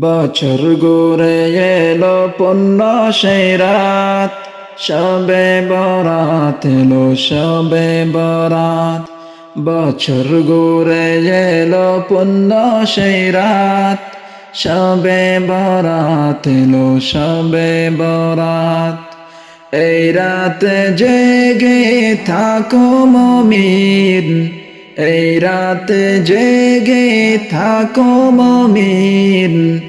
বছর ঘুরে এলো পূর্ণ সেই রাত। সবে বরাত এলো, সবে বরাত। বছর ঘুরে এলো পূর্ণ সেই রাত। সবে বরাত এলো, সবে বরাত। এই রাতে জেগে থাকো মমিন। এই রাতে জেগে থাকো মমিন।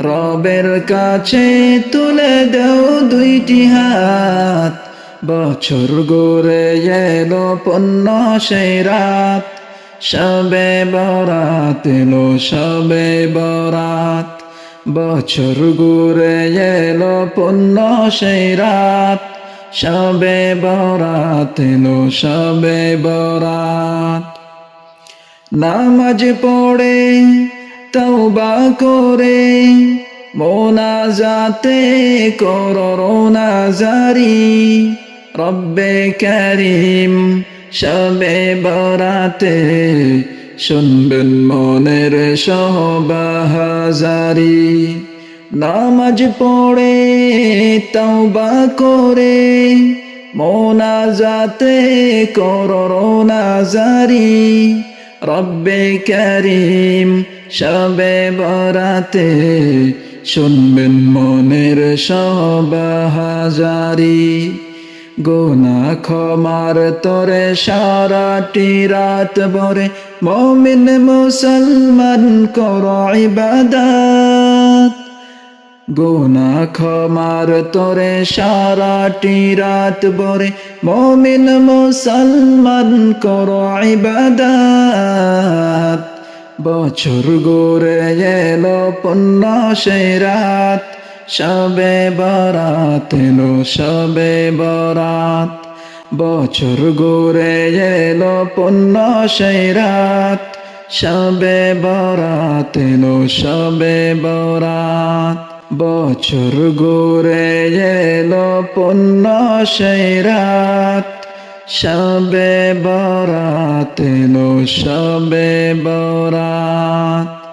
রবের কাছে তুলে দাও দুইটি হাত। বছর গড়ে এলো পণ্য সেই রাত। সবে বরাত এলো, সবে বরাত। বছর ঘুরে এলো পণ্য সেই রাত। সবে বরাত এলো, সবে বরাত। নামাজ পড়ে, তওবা করে, মোনাজাতে করোনা জারি রব্বে করিম সবে বরাতে শুনবেন মনের সহবাহাজারি নামাজ পড়ে, তওবা করে, মোনাজাতে করোনা জারি রব্বে করিম সবে বরাতে শুনবেন মনের সব হাজারি। গোনা ক্ষমার তরে সারাটি রাত বরে মমিন মুসলমান কর ইবাদাত। গোনা ক্ষমার তরে সারাটি রাত বরে মমিন মুসলমান কর ইবাদাত। বছর গোরে এলো পণ্য সেই রাত, সবে বরাত এলো সবে বরাত। বছর গোরে এলো পণ্য সেই রাত, সবে বরাত এলো সবে বরাত। বছর গোরে এলো পণ্য সেই রাত। সবে বরাত এলো সবে বরাত।